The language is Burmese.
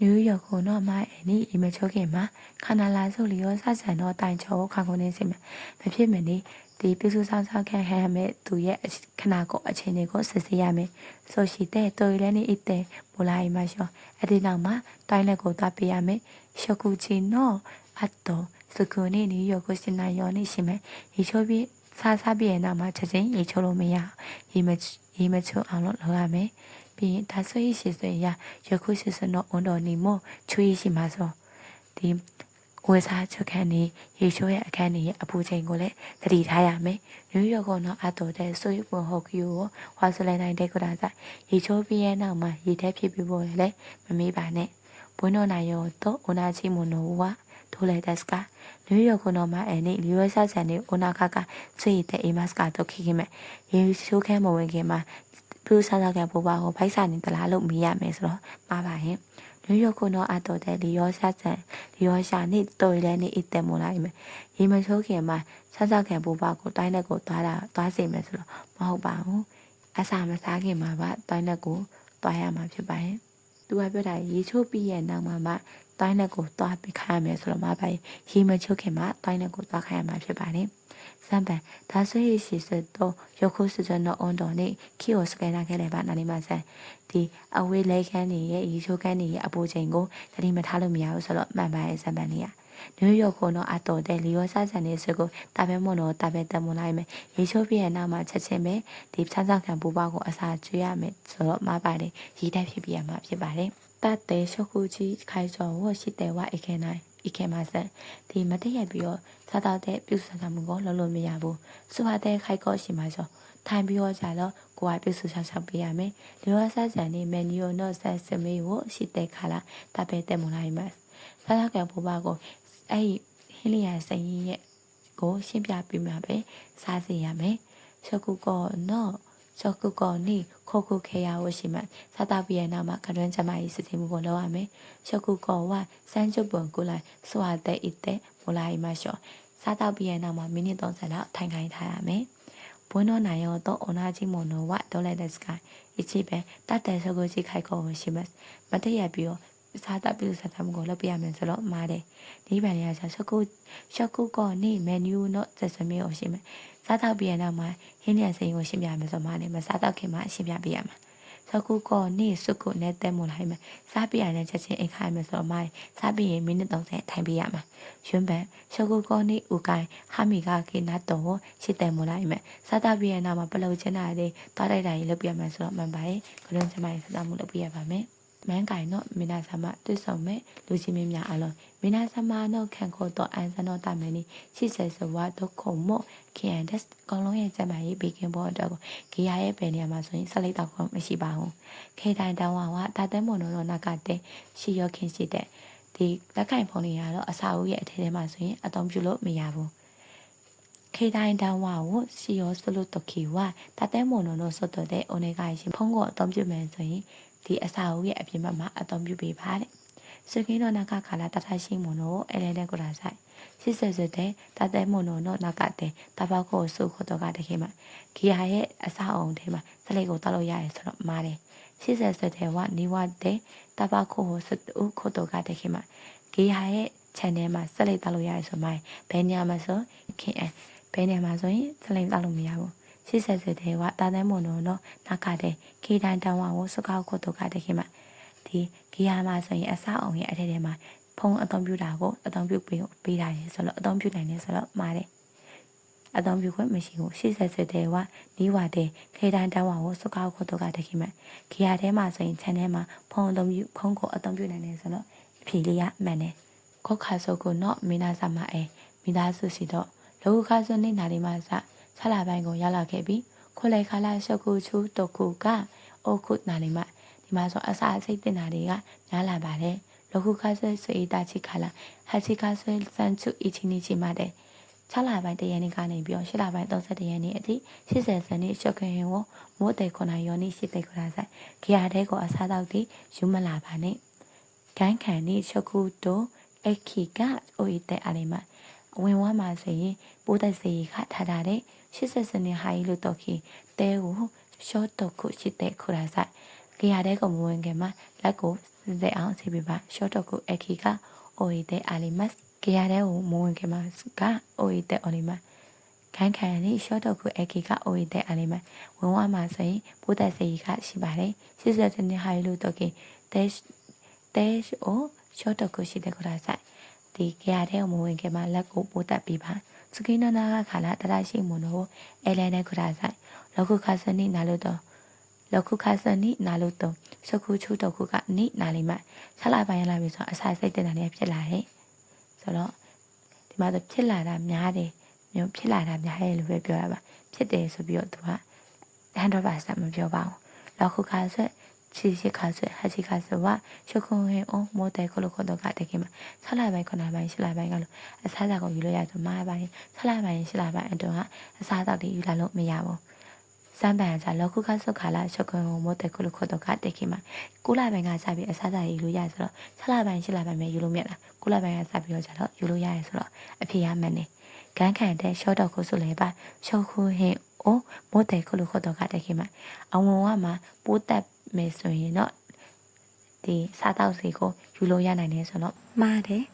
နယူးယောက်ကိုနော်မိုင်းအနီအီမချိုခင်မှာခန္ဓာလာစုလီရောစဆန်တော့တိုင်ချောခါကုန်နေစီမမဖြစ်မနေဒီပြုစုဆောင်ဆောင်ခံဟဲမဲ့သူရဲ့ခနာကိုအချိန်တွေကိုစစ်ဆေးရမယ်ဆိုရှိတဲ့တော်ရလည်းနေအတဲ့မလာအိမရှောအဒီနောက်မှာတိုင်းလက်ကိုသွားပေးရမယ်ရှကူချီနော်အတော့စကူနေနယူးယောက်ကိုစင်နာယောနေရှိမယ်ရေချိုးပြီးစားစားပြီးရဲ့နောက်မှာချက်ချင်းရေချိုးလို့မရရေမရေမချိုးအောင်လို့လုပ်ရမယ် ပြီးရင်ဒါဆိုရင်ရှိဆိုရယခုရှိစနောအွန်တော်နေမချွေးရှိမှာဆိုဒီဝေစားချုပ်ခန်းနေရေချိုးရဲ့အခန်းနေရဲ့အပူချိန်ကိုလည်းသတိထားရမယ်နယူးယောက်ကတော့အတော်တဲ့ဆိုရပွန်ဟုတ်ကီကိုဝါဆလန်တိုင်းတဲ့ကရာဆိုင်ရေချိုးပြီးရဲ့နောက်မှာရေထဲဖြစ်ပြီးပေါ်လည်းမမေးပါနဲ့ဘွန်းတော်နိုင်ရောတော့အိုနာချီမွန်နိုဝါထိုးလိုက်တဲ့စကနယူးယောက်ကတော့မှအဲ့နေလီဝဲဆာဆန်နေအိုနာခကဆွေတဲ့အိမတ်စကတော့ခိခိမဲ့ရေချိုးခဲမဝင်ခင်မှာ ပြူစားစားကပိုပါကိုဖိုက်စာနေတလားလို့မေးရမယ်ဆိုတော့ပါပါရင်နယူးယောက်ကတော့အတော်တဲ့လီယောဆာဆန်လီယောရှာနေတော်လည်းနေအစ်တယ်မလိုက်မယ်ရေမချိုးခင်မှာဆာဆာခံပိုပါကိုတိုင်းလက်ကိုသွားတာသွားစီမယ်ဆိုတော့မဟုတ်ပါဘူးအစာမစားခင်မှာပါတိုင်းလက်ကိုသွားရမှာဖြစ်ပါရဲ့သူကပြောတာရေချိုးပြီးရဲ့နောက်မှာမှတိုင်းလက်ကိုသွားပြီးခိုင်းရမယ်ဆိုတော့မပါရေမချိုးခင်မှာတိုင်းလက်ကိုသွားခိုင်းရမှာဖြစ်ပါတယ် 三百，他所以其实都有可是真的按道理，去我是给那个来吧，那里嘛噻。ဒီအဝေးလိုက်ခန်းနေရဲ့ရေချိုးခန်းနေရဲ့အပူချိန်ကိုတတိမထားလို့မရဘူးဆိုတော့မှန်ပါရဲ့စံပန်လေးရနယူးယောက်ကတော့အတော်တဲ့လီယောဆာဆန်နေစကိုတာပဲမွန်တော့တာပဲတက်မလိုက်မယ်ရေချိုးပြရဲ့နောက်မှာချက်ချင်းပဲဒီချမ်းသာခံပူပါကိုအစာကျွေးရမယ်ဆိုတော့မပါတယ်ရေတက်ဖြစ်ပြရမှာဖြစ်ပါတယ်တတ်တဲ့ရှုပ်ခုကြီးခိုင်စောဝရှိတဲ့ဝအိခဲနိုင် ဤခဲမှာစံဒီမတည့်ရပြီးတော့စားတော့တဲ့ပြုစုဆောင်မှုကိုလုံးလုံးမရဘူးစွာတဲ့ခိုက်ကောရှိမှာဆိုထိုင်ပြီးတော့ကြတော့ကိုယ်ကပြုစုဆောင်ဆောင်ပေးရမယ်ဒီလိုဆက်ဆံနေမန်နီယိုနော့ဆက်စမေးကိုရှိတဲ့ခါလာတပဲတဲ့မလိုက်မှာစားတော့ကဘဘကိုအဲ့ဟင်းလျာစိန်ရဲ့ကိုရှင်းပြပေးမှာပဲစားစီရမယ်ချက်ကူကောနော် စောကုကောနိခိုခုခေယာဝရှိမသတပိယနာမှာကရွန်းချမကြီးစစ်စင်မှုကိုလုပ်ရမယ်စောကုကောဝစမ်းချုပ်ပွန်ကုလိုက်စွာတဲ့ဣတဲ့မူလာအိမရှောသတပိယနာမှာမိနစ်30လောက်ထိုင်ခိုင်းထားရမယ်ဘွန်းတော်နိုင်ရောတော့အနာကြီးမွန်တော်ဝဒေါ်လာတဲ့စကိုင်းအချိပဲတတ်တဲ့စောကုကြီးခိုက်ကောဝရှိမမတည့်ရပြီးတော့ စားတာပြုစားတာမကိုလုပ်ပြရမယ်ဆိုတော့မားတယ်ဒီဗန်ရဆာရှော့ကုရှော့ကုကောနေမန်နူးတော့သက်စမေးအောင်ရှိမယ်စားတော့ပြရနောက်မှာဟင်းရစိန်ကိုရှင်းပြမယ်ဆိုမှလည်းမစားတော့ခင်မှာရှင်းပြပေးရမှာစကူကောနေစုကုနဲ့တဲမလိုက်မယ်စားပြရတဲ့ချက်ချင်းအိတ်ခိုင်းမယ်ဆိုတော့မိုင်းစားပြရင်မိနစ်30ထိုင်ပေးရမှာရွှန်းပန်စကူကောနေဥကိုင်းဟာမီကကေနတ်တော်ရှစ်တဲမလိုက်မယ်စားတာပြရနောက်မှာပလုတ်ချင်တာလေးတားတိုက်တာကြီးလုပ်ပြမယ်ဆိုတော့မှန်ပါရဲ့ခလုံးချမကြီးစားမှုလုပ်ပြရပါမယ် မန်ကိုင်တော့မင်းနာဆမတွေ့ဆုံမဲ့လူချင်းမင်းများအလုံးမင်းနာဆမတော့ခံခေါ်တော့အန်စနောတာမနီရှိဆယ်စဝါတော့ခုံမို့ခင်အန်ဒက်ကောင်လုံးရဲ့ကျမကြီးဘေကင်ဘောတော့ဂီယာရဲ့ပယ်နေရာမှာဆိုရင်ဆက်လိုက်တော့မရှိပါဘူးခေတိုင်းတောင်းဝါဝတာတဲမွန်တော့နာကတဲ့ရှိရခင်ရှိတဲ့ဒီလက်ကင်ဖုန်းတွေကတော့အစာအုပ်ရဲ့အထဲထဲမှာဆိုရင်အသုံးပြုလို့မရဘူးခေတိုင်းတောင်းဝါကိုစီရောစလို့တခီဝါတာတဲမွန်တော့ဆိုတော့တဲ့အိုနေကရှင်ဖုန်းကိုအသုံးပြုမယ်ဆိုရင် ဒီအစာအုပ်ရဲ့အပြင်ဘက်မှာအသုံးပြုပေးပါတဲ့စကင်းတော့နာကခါလာတထရှိမွန်တော့အဲလဲတဲ့ကိုလာဆိုင်စစ်ဆက်စတဲ့တတဲမွန်တော့နာကတဲ့တပောက်ကိုစုခတော့ကတခေမှာဂီယာရဲ့အစာအုံထဲမှာစလိတ်ကိုတောက်လို့ရတယ်ဆိုတော့မားတယ်ရှစ်ဆက်ဆက်တဲ့ဝနီဝတဲ့တပောက်ကိုစတူခတော့ကတခေမှာဂီယာရဲ့ channel မှာစလိတ်တောက်လို့ရတယ်ဆိုမှဘယ်ညမှာဆိုခင်အဲဘယ်ညမှာဆိုရင်စလိတ်တောက်လို့မရဘူး ရှစ်ဆက်ဆက်တဲ့ဝတာတဲမွန်တော့နာကတဲ့ခေတန်တောင်းဝကိုစကောက်ကိုတော့ကတခေမှာဒီဂီယာမှာဆိုရင်အစာအုံရဲ့အထက်ထဲမှာဖုံးအသုံးပြုတာကိုအသုံးပြုပေးပေးတာရယ်ဆိုတော့အသုံးပြုနိုင်တယ်ဆိုတော့မှားတယ်အသုံးပြုခွင့်မရှိဘူးရှေ့ဆက်ဆက်တဲ့ဝနီးဝတဲ့ခေတန်တောင်းဝကိုစကောက်ကိုတော့ကတခေမှာဂီယာထဲမှာဆိုရင် channel မှာဖုံးအသုံးပြုဖုံးကိုအသုံးပြုနိုင်တယ်ဆိုတော့အဖြေလေးရမှန်တယ်ခောက်ခါဆိုကိုတော့မင်းသားစမအဲမိသားစုစီတော့လောကခါဆိုနေနာလေးမှာစ ဆလာပိုင်းကိုရောက်လာခဲ့ပြီးခိုလေခါလာရှုပ်ကူချူတကူကအိုခုနာလေးမှာဒီမှာဆိုအစာအစိတ်တင်တာတွေကများလာပါတယ်လောခုခါဆွေဆွေတာချိခါလာဟာချိခါဆွေစန်ချူအချင်းချင်းမှာတဲ့6လပိုင်းတရနေ့ကနေပြီးတော့8လပိုင်း31ရက်နေ့အထိ80စနေရှုပ်ခင်ဟောမိုးတဲ့ခုနယောနေ့ရှိတဲ့ခုနဆိုင်ဂီယာတဲ့ကိုအစားတော့ဒီယူမလာပါနဲ့ဂန်းခံနေရှုပ်ခုတို့အခီကအိုဤတဲ့အလေးမှာ ဝင်ဝမ်းမှာဆိုရင်ပိုးသက်စေခထားထားတဲ့80စနေဟာရီလို့တော့ခီတဲကိုရှော့တော့ခုရှိတဲ့ခုရာဆိုင်ကြရတဲ့ကမဝင်ကမှာလက်ကိုတဲ့အောင်စီပြပါရှော့တော့ကိုအခီကအိုရီတဲ့အာလီမတ်ကြရတဲ့ကိုမဝင်ခင်မှာကအိုရီတဲ့အော်လီမတ်ခိုင်ခိုင်လေးရှော့တော့ကိုအခီကအိုရီတဲ့အာလီမတ်ဝင်ဝမှာဆိုရင်ပိုးသက်စေကြီးကရှိပါတယ်80နှစ်ဟိုင်လို့တော့ကတဲတဲအိုရှော့တော့ကိုရှိတဲ့ကိုရာဆိုင် ဒီကရတဲ့မဝင်ခင်မှာလက်ကိုပိုးတက်ပြီးပါစကိနနာကခါလာတရရှိမွန်တော့အဲလဲနဲ့ခရာဆိုင်လောက်ခုခါစနိနာလို့တော့လောက်ခုခါစနိနာလို့တော့စခုချူတော့ခုကနိနာလိမ့်မယ်ဆက်လာပိုင်းလာပြီဆိုတော့အစာစိတ်တင်တာလည်းဖြစ်လာတယ်ဆိုတော့ဒီမှာဆိုဖြစ်လာတာများတယ်မျိုးဖြစ်လာတာများတယ်လို့ပဲပြောရပါဖြစ်တယ်ဆိုပြီးတော့သူက100%မပြောပါဘူးလောက်ခုခါဆက် 38 38ဝရှုခုံဟင်အောင်မိုးတဲ့ခလခတော့ကတကင်းမှာ6လပိုင်း9လပိုင်း10လပိုင်းကလို့အစားအစာကိုယူလို့ရဆိုမာပိုင်း6လပိုင်း10လပိုင်းအတွင်းကအစားအစာတွေယူလာလို့မရဘူးစံပန်ကလောကုခဆုခါလာရှုခွန်ကိုမတဲ့ကုလခတော့ကတိခိမကုလပိုင်ကစပြီးအစားစားယူလို့ရဆိုတော့ဆလပိုင်ရှလပိုင်ပဲယူလို့မြတ်လားကုလပိုင်ကစပြီးတော့ကြတော့ယူလို့ရရဆိုတော့အဖေရမှန်နေကန်းခံတဲ့ရှော့တော့ကိုဆိုလဲပါရှော့ခုဟင်အိုးမတဲ့ကုလခတော့ကတိခိမအဝန်ဝမှာပိုးတက် မယ်ဆိုရင်တော့ဒီစားတောက်စီကိုယူလို့ရနိုင်တယ်ဆိုတော့မှားတယ်